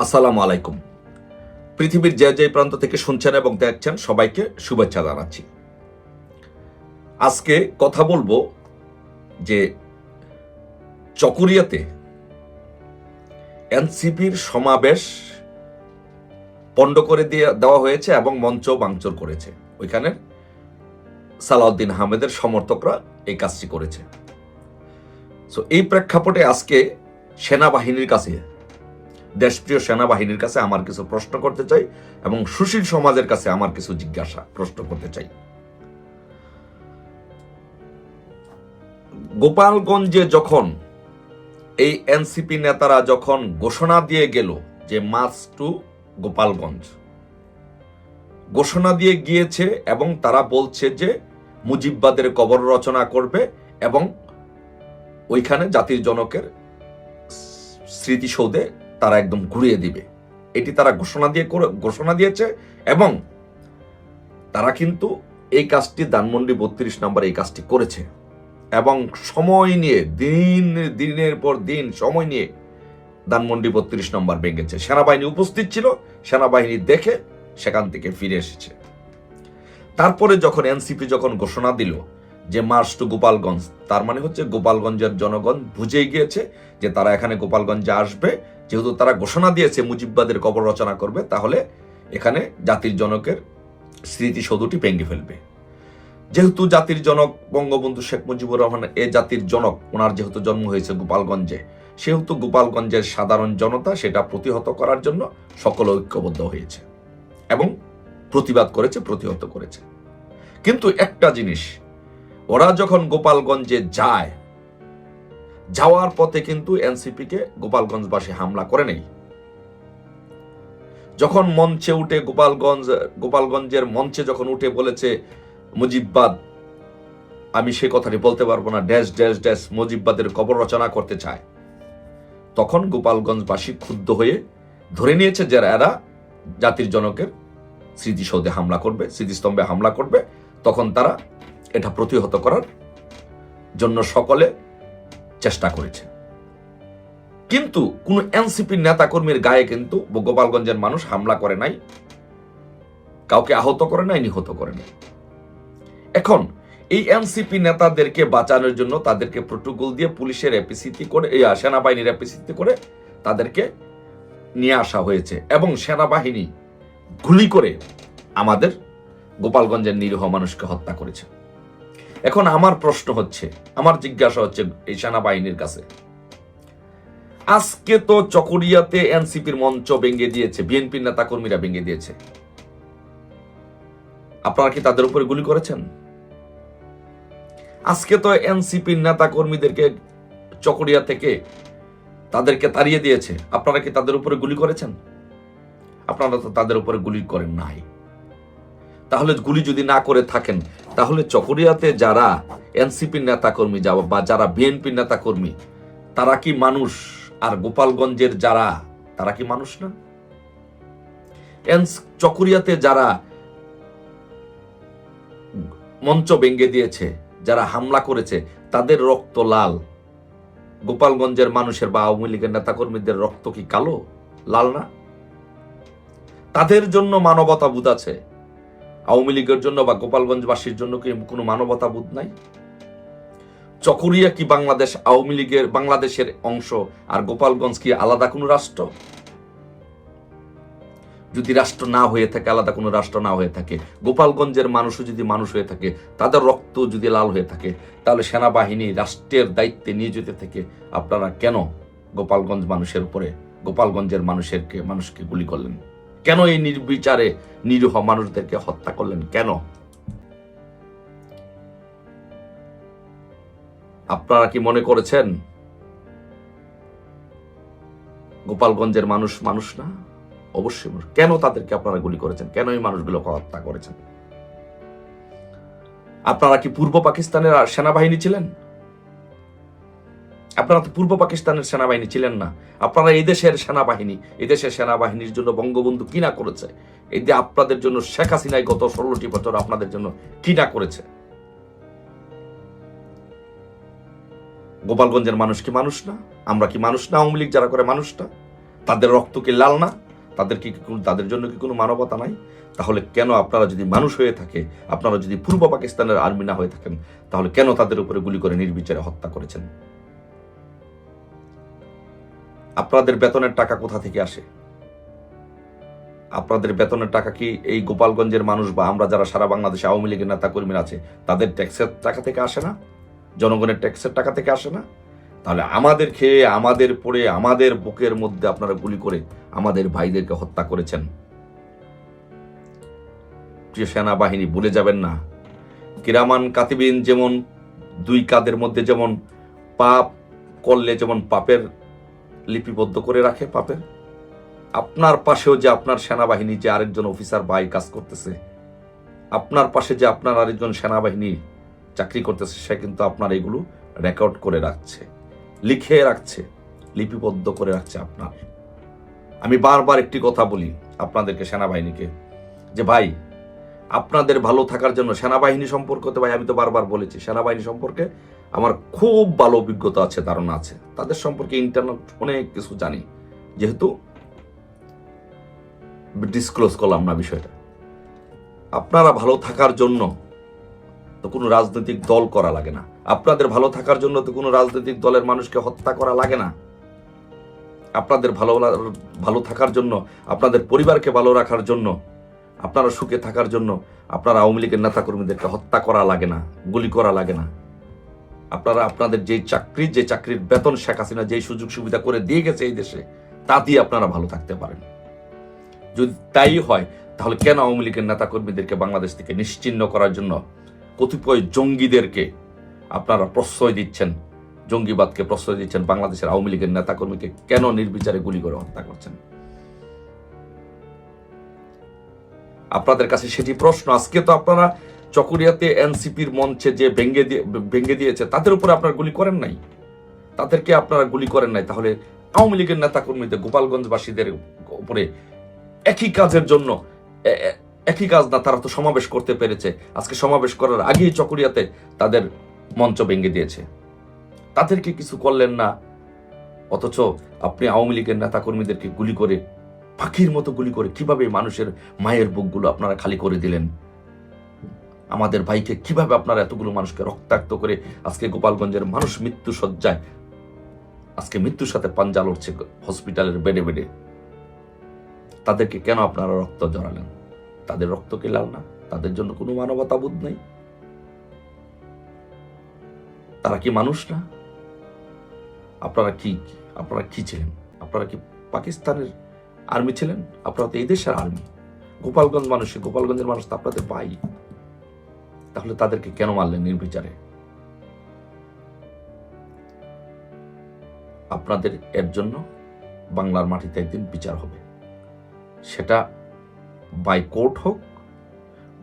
আসসালামু আলাইকুম। পৃথিবীর যে যে প্রান্ত থেকে শুনছেন এবং দেখছেন, সবাইকে শুভেচ্ছা জানাচ্ছি। আজকে কথা বলব যে চকুরিয়াতে এনসিপির সমাবেশ পণ্ড করে দিয়ে দেওয়া হয়েছে এবং মঞ্চ ভাঙচুর করেছে। ওইখানে সালাউদ্দিন আহমেদের সমর্থকরা এই কাজটি করেছে। এই প্রেক্ষাপটে আজকে সেনাবাহিনীর কাছে দেশপ্রিয় সেনাবাহিনীর কাছে আমার কিছু প্রশ্ন করতে চাই এবং সুশীল সমাজের কাছে আমার কিছু জিজ্ঞাসা, প্রশ্ন করতে চাই। গোপালগঞ্জে যখন এই এনসিপি নেতারা যখন ঘোষণা দিয়ে গেল যে মার্চ টু গোপালগঞ্জ, ঘোষণা দিয়ে গিয়েছে এবং তারা বলছে যে মুজিববাদের কবর রচনা করবে এবং ওইখানে জাতির জনকের স্মৃতিসৌধে তারা একদম ঘুরিয়ে দিবে। এটি তারা ঘোষণা দিয়ে ঘোষণা দিয়েছে এবং তারা কিন্তু এই কাজটি ধানমন্ডি বত্রিশ নম্বর এই কাজটি করেছে। এবং সময় নিয়ে, দিন, দিনের পর দিন সময় নিয়ে ধানমন্ডি বত্রিশ নম্বর ভেঙেছে। সেনাবাহিনী উপস্থিত ছিল, সেনাবাহিনী দেখে সেখান থেকে ফিরে এসেছে। তারপরে যখন এনসিপি যখন ঘোষণা দিল যে মার্চ টু গোপালগঞ্জ, তার মানে হচ্ছে গোপালগঞ্জের জনগণ বুঝেই গিয়েছে যে তারা এখানে গোপালগঞ্জে আসবে যেহেতু তারা ঘোষণা দিয়েছে মুজিববাদের কবর রচনা করবে, তাহলে এখানে জাতির জনকের স্মৃতিসৌধটি ভেঙে ফেলবে। যেহেতু জাতির জনক বঙ্গবন্ধু শেখ মুজিবুর রহমান এ জাতির জনক, ওনার যেহেতু জন্ম হয়েছে গোপালগঞ্জে, সেহেতু গোপালগঞ্জের সাধারণ জনতা সেটা প্রতিহত করার জন্য সকল ঐক্যবদ্ধ হয়েছে এবং প্রতিবাদ করেছে, প্রতিহত করেছে। কিন্তু একটা জিনিস, ওরা যখন গোপালগঞ্জে যায় যাওয়ার পথে কিন্তু এনসিপি কে গোপালগঞ্জবাসী হামলা করে নেই। যখন মঞ্চে উঠে গোপালগঞ্জ, গোপালগঞ্জের মঞ্চে যখন উঠে বলেছে, মুজিববাদ, আমি সে কথাটি বলতে পারব না, ড্যাশ ড্যাশ ড্যাশ, মুজিববাদের কবর রচনা করতে চায়। তখন গোপালগঞ্জবাসী ক্ষুব্ধ হয়ে ধরে নিয়েছে যারা এরা জাতির জনকের স্মৃতিসৌধে হামলা করবে, স্মৃতিস্তম্ভে হামলা করবে। তখন তারা এটা প্রতিহত করার জন্য সকলে চেষ্টা করেছে। কিন্তু কোন এনসিপি নেতাকর্মীর গায়ে কিন্তু গোপালগঞ্জের মানুষ হামলা করে নাই, কাউকে আহত করে নাই, নিহত করে নাই। এখন এই এনসিপি নেতাদেরকে বাঁচানোর জন্য তাদেরকে প্রোটোকল দিয়ে পুলিশের এপিসিটি করে সেনাবাহিনীর এপিসিটি করে তাদেরকে নিয়ে আসা হয়েছে এবং সেনাবাহিনী গুলি করে আমাদের গোপালগঞ্জের নিরীহ মানুষকে হত্যা করেছে। এখন আমার প্রশ্ন হচ্ছে, আমার জিজ্ঞাসা হচ্ছে এই সেনাবাহিনীর কাছে। আজকে তো চকরিয়াতে এনসিপির মঞ্চ ভেঙে দিয়েছে, বিএনপির নেতা কর্মীরা ভেঙে দিয়েছে। আপনারা কি তাদের উপরে গুলি করেছেন? আজকে তো এনসিপির নেতা কর্মীদেরকে চকরিয়া থেকে তাদেরকে তাড়িয়ে দিয়েছে, আপনারা কি তাদের উপরে গুলি করেছেন? আপনারা তো তাদের উপরে গুলি করেন নাই। তাহলে গুলি যদি না করে থাকেন, তাহলে চকরিয়াতে যারা এনসিপির নেতাকর্মী যাওয়া বা যারা বিএনপির নেতাকর্মী, তারা কি মানুষ? আর গোপালগঞ্জের যারা, তারা কি মানুষ না? চকরিয়াতে যারা মঞ্চ ভেঙে দিয়েছে, যারা হামলা করেছে, তাদের রক্ত লাল। গোপালগঞ্জের মানুষের বা আওয়ামী লীগের নেতাকর্মীদের রক্ত কি কালো? লাল না? তাদের জন্য মানবতা বোধ আছে। আওয়ামী লীগের জন্য বা গোপালগঞ্জবাসীর জন্য কি কোনো মানবতা বোধ নাই? চকরিয়া কি বাংলাদেশ আওয়ামী লীগের, বাংলাদেশের অংশ আর গোপালগঞ্জ কি আলাদা কোনো রাষ্ট্র? যদি রাষ্ট্র না হয়ে থাকে, আলাদা কোনো রাষ্ট্র না হয়ে থাকে, গোপালগঞ্জের মানুষও যদি মানুষ হয়ে থাকে, তাদের রক্ত যদি লাল হয়ে থাকে, তাহলে সেনাবাহিনী রাষ্ট্রের দায়িত্বে নিয়ে যেতে থেকে আপনারা কেন গোপালগঞ্জ মানুষের উপরে, গোপালগঞ্জের মানুষেরকে, মানুষকে গুলি করলেন? কেন এই নির্বিচারে নিরীহ মানুষদেরকে হত্যা করলেন? কেন? আপনারা কি মনে করেছেন? গোপালগঞ্জের মানুষ মানুষ না? অবশ্যই। কেন তাদেরকে আপনারা গুলি করেছেন? কেন এই মানুষগুলোকে হত্যা করেছেন? আপনারা কি পূর্ব পাকিস্তানের সেনাবাহিনী ছিলেন? আপনারা তো পূর্ব পাকিস্তানের সেনাবাহিনী ছিলেন না। আপনারা এই দেশের সেনাবাহিনী, এই দেশের সেনাবাহিনীর জন্য বঙ্গবন্ধু কি না করেছে? এই যে আপনাদের জন্য শেখ হাসিনাই গত ষোলোটি বছর আপনাদের জন্য কি না করেছে? গোপালগঞ্জের মানুষ কি মানুষ না? আমরা কি মানুষ না? আওয়ামী লীগ যারা করে মানুষ না? তাদের রক্ত কি লাল না? তাদের কি তাদের জন্য কি কোনো মানবতা নাই? তাহলে কেন আপনারা যদি মানুষ হয়ে থাকে, আপনারা যদি পূর্ব পাকিস্তানের আর্মি না হয়ে থাকেন, তাহলে কেন তাদের উপরে গুলি করে নির্বিচারে হত্যা করেছেন? আপনাদের বেতনের টাকা কোথা থেকে আসে? আপনাদের বেতনের টাকা কি এই গোপালগঞ্জের মানুষ বা আমরা যারা সারা বাংলাদেশে আওয়ামী লীগের নেতা কর্মীরা আছে, তাদের ট্যাক্সের টাকা থেকে আসে না? জনগণের ট্যাক্সের টাকা থেকে আসে না? তাহলে আমাদের খেয়ে, আমাদের পড়ে, আমাদের বুকের মধ্যে আপনারা গুলি করে আমাদের ভাইদেরকে হত্যা করেছেন। প্রিয় সেনাবাহিনী, ভুলে যাবেন না। কিরামান কাতিবিন যেমন দুই কাদের মধ্যে যেমন পাপ করলে যেমন পাপের লিপিবদ্ধ করে রাখে পাপের। আপনার পাশেও যে আপনার সেনাবাহিনী যে আরেকজন অফিসার ভাই কাজ করতেছে, আপনার পাশে যে আপনার আরেকজন সেনাবাহিনী চাকরি করতেছে, সে কিন্তু আপনার এগুলো রেকর্ড করে রাখছে, লিখে রাখছে, লিপিবদ্ধ করে রাখছে আপনার। আমি বারবার একটি কথা বলি আপনাদেরকে, সেনাবাহিনীকে, যে ভাই, আপনাদের ভালো থাকার জন্য সেনাবাহিনী সম্পর্কে তো ভাই আমি তো বারবার বলেছি, সেনাবাহিনী সম্পর্কে আমার খুব ভালো অভিজ্ঞতা আছে, ধারণা আছে। তাদের সম্পর্কে ইন্টারনেট অনেক কিছু জানি। যেহেতু ডিসক্লোজ করলাম না বিষয়টা। আপনারা ভালো থাকার জন্য তো কোনো রাজনৈতিক দল করা লাগে না। আপনাদের ভালো থাকার জন্য তো কোনো রাজনৈতিক দলের মানুষকে হত্যা করা লাগে না। আপনাদের ভালো ভালো থাকার জন্য, আপনাদের পরিবারকে ভালো রাখার জন্য, আপনারা সুখে থাকার জন্য, আপনারা আওয়ামী লীগের নেতাকর্মীদেরকে হত্যা করা লাগে না, গুলি করা লাগে না। আপনারা আপনাদের যেই চাকরি যে চাকরির বেতন শেখ হাসিনা যেই সুযোগ সুবিধা করে দিয়ে গেছে এই দেশে তা দিয়ে আপনারা ভালো থাকতে পারেন। যদি তাই হয়, তাহলে কেন আওয়ামী লীগের নেতাকর্মীদেরকে বাংলাদেশ থেকে নিশ্চিহ্ন করার জন্য কতিপয় জঙ্গিদেরকে আপনারা প্রশ্রয় দিচ্ছেন, জঙ্গিবাদকে প্রশ্রয় দিচ্ছেন, বাংলাদেশের আওয়ামী লীগের নেতাকর্মীকে কেন নির্বিচারে গুলি করে হত্যা করছেন? আপনাদের কাছে সেটি প্রশ্ন। আজকে তো আপনারা চকরিয়াতে এনসিপির মঞ্চে যে ভেঙ্গে দিয়ে ভেঙ্গে দিয়েছে, তাদের উপরে আপনারা গুলি করেন নাই? তাদেরকে আপনারা গুলি করেন নাই? তাহলে আওয়ামী লীগের নেতাকর্মীদের, গোপালগঞ্জবাসীদের উপরে একই কাজের জন্য একই কাজ না, তারা তো সমাবেশ করতে পেরেছে। আজকে সমাবেশ করার আগেই চকরিয়াতে তাদের মঞ্চ ভেঙে দিয়েছে। তাদেরকে কিছু করলেন না। অথচ আপনি আওয়ামী লীগের নেতাকর্মীদেরকে গুলি করে, পাখির মতো গুলি করে কীভাবে মানুষের মায়ের বুকগুলো আপনারা খালি করে দিলেন? আমাদের ভাইকে কীভাবে আপনারা এতগুলো মানুষকে রক্তাক্ত করে আজকে গোপালগঞ্জের মানুষ মৃত্যু সজ্জায় আজকে মৃত্যুর সাথে পাঞ্জা লড়ছে হসপিটালের বেডে বেডে, তাদেরকে কেন আপনারা রক্ত জড়ালেন? তাদের রক্ত কি লাল না? তাদের জন্য কোনো মানবতা বোধ নেই? তারা কি মানুষ না? আপনারা কি আপনারা কি ছিলেন? আপনারা কি পাকিস্তানের আর্মি ছিলেন? আপনারা তো এই দেশের আর্মি গোপালগঞ্জ মানুষ, গোপালগঞ্জের মানুষ তো আপনাদের ভাই। তাহলে তাদেরকে কেন মারলেন নির্বিচারে? আপনাদের এর জন্য বাংলার মাটিতে একদিন বিচার হবে। সেটা বাই কোর্ট হোক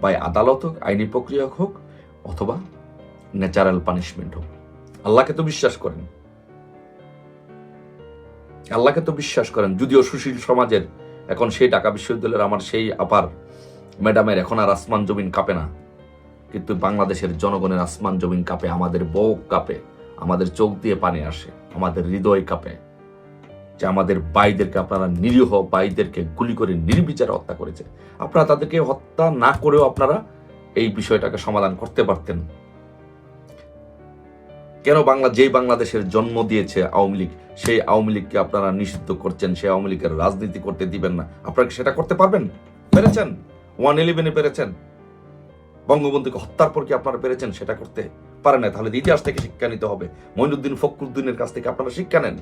বাই আদালত হোক, আইনি প্রক্রিয়া হোক, অথবা ন্যাচারাল পানিশমেন্ট হোক। আল্লাহকে তো বিশ্বাস করেন। আল্লাহকে তো বিশ্বাস করেন। যদিও সুশীল সমাজের এখন সেই ঢাকা বিশ্ববিদ্যালয়ের আমার সেই আপার ম্যাডামের এখন আর আসমান জমিন কাঁপে না। কিন্তু বাংলাদেশের জনগণের আসমান জমিন কাঁপে, আমাদের বউ কাঁপে, আমাদের চোখ দিয়ে পানি আসে, আমাদের হৃদয় কাঁপে। যে আমাদের ভাইদেরকে আপনারা নিরীহ ভাইদেরকে গুলি করে নির্বিচারে হত্যা করেছে। আপনারা তাদেরকে হত্যা না করেও আপনারা এই বিষয়টাকে সমাধান করতে পারতেন। কেন বাংলা, যেই বাংলাদেশের জন্ম দিয়েছে আওয়ামী লীগ, সেই আওয়ামী লীগকে আপনারা নিষিদ্ধ করছেন, সেই আওয়ামী লীগের রাজনীতি করতে দিবেন না। আপনারা সেটা করতে পারবেন? পেরেছেন? ওয়ান ইলেভেনে পেরেছেন? বঙ্গবন্ধুকে হত্যার পর কি আপনারা পেরেছেন সেটা করতে? পারেন না, তাহলে ইতিহাস থেকে শিক্ষা নিতে হবে। মঈনুদ্দিন ফখরুদ্দিনের কাছ থেকে আপনারা শিক্ষা নেন।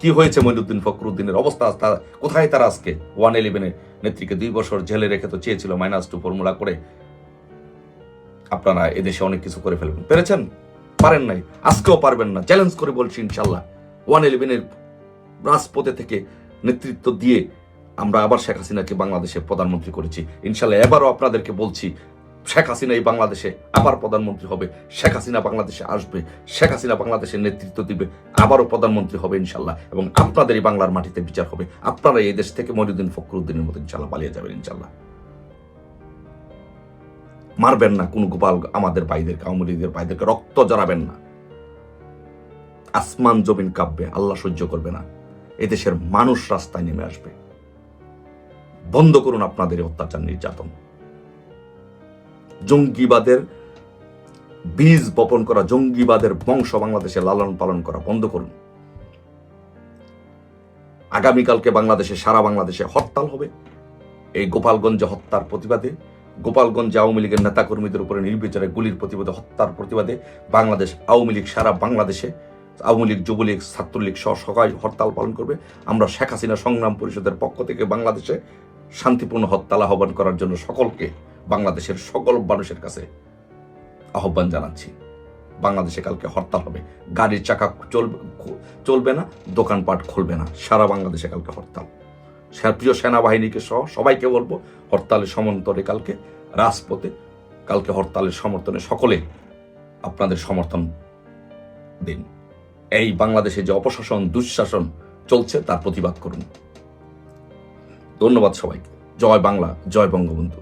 কি হয়েছে মঈনুদ্দিন ফখরুদ্দিনের অবস্থা? কোথায় তারা আজকে? ওয়ান ইলেভেনের নেত্রীকে দুই বছর জেলে রেখে তো চেয়েছিল মাইনাস টু ফর্মুলা করে। আপনারা এদেশে অনেক কিছু করে ফেলবেন। পেরেছেন? পারেন নাই। আজকেও পারবেন না। চ্যালেঞ্জ করে বলছি ইনশাল্লাহ ওয়ান ইলেভেনের রাজপথে থেকে নেতৃত্ব দিয়ে আমরা আবার শেখ হাসিনাকে বাংলাদেশের প্রধানমন্ত্রী করেছি। ইনশাল্লাহ এবারও আপনাদেরকে বলছি শেখ হাসিনা এই বাংলাদেশে আবার প্রধানমন্ত্রী হবে, শেখ হাসিনা বাংলাদেশে আসবে, শেখ হাসিনা বাংলাদেশের নেতৃত্ব দিবে, আবারও প্রধানমন্ত্রী হবে ইনশাল্লাহ এবং আপনাদের এই বাংলার মাটিতে বিচার হবে। আপনারা এই দেশ থেকে মরিউদ্দিন ফখরুদ্দিনের মতো ইনশাল্লাহ পালিয়ে যাবেন ইনশাল্লাহ। মারবেন না কোন গোপাল আমাদের ভাইদেরকে, আওয়ামী লীগের ভাইদেরকে, রক্ত জড়াবেন না। আসমান জমিন কাঁপবে, আল্লাহ সহ্য করবে না। এদেশের মানুষ রাস্তায় নেমে আসবে। বন্ধ করুন আপনাদের অত্যাচার নির্যাতন। জঙ্গিবাদের বীজ বপন করা, জঙ্গিবাদের বংশ বাংলাদেশে লালন পালন করা বন্ধ করুন। আগামীকালকে বাংলাদেশে, সারা বাংলাদেশে হরতাল হবে। এই গোপালগঞ্জে হত্যার প্রতিবাদে, গোপালগঞ্জ আওয়ামী লীগের নেতাকর্মীদের উপরে নির্বিচারে গুলির প্রতিবাদে, হত্যার প্রতিবাদে বাংলাদেশ, আওয়ামী লীগ, সারা বাংলাদেশে আওয়ামী লীগ, যুবলীগ, ছাত্রলীগ সহ সবাই হরতাল পালন করবে। আমরা শেখ হাসিনা সংগ্রাম পরিষদের পক্ষ থেকে বাংলাদেশে শান্তিপূর্ণ হরতাল আহ্বান করার জন্য সকলকে বাংলাদেশের সকল মানুষের কাছে আহ্বান জানাচ্ছি। বাংলাদেশে কালকে হরতাল হবে। গাড়ির চাকা চলবে চলবে না, দোকানপাট খুলবে না। সারা বাংলাদেশে কালকে হরতাল। প্রিয় সেনাবাহিনীকে সহ সবাইকে বলব, হরতালের সমন্তরে কালকে, রাজপথে কালকে হরতালের সমর্থনে সকলে আপনাদের সমর্থন দিন। এই বাংলাদেশে যে অপশাসন, দুঃশাসন চলছে, তার প্রতিবাদ করুন। ধন্যবাদ সবাইকে। জয় বাংলা, জয় বঙ্গবন্ধু।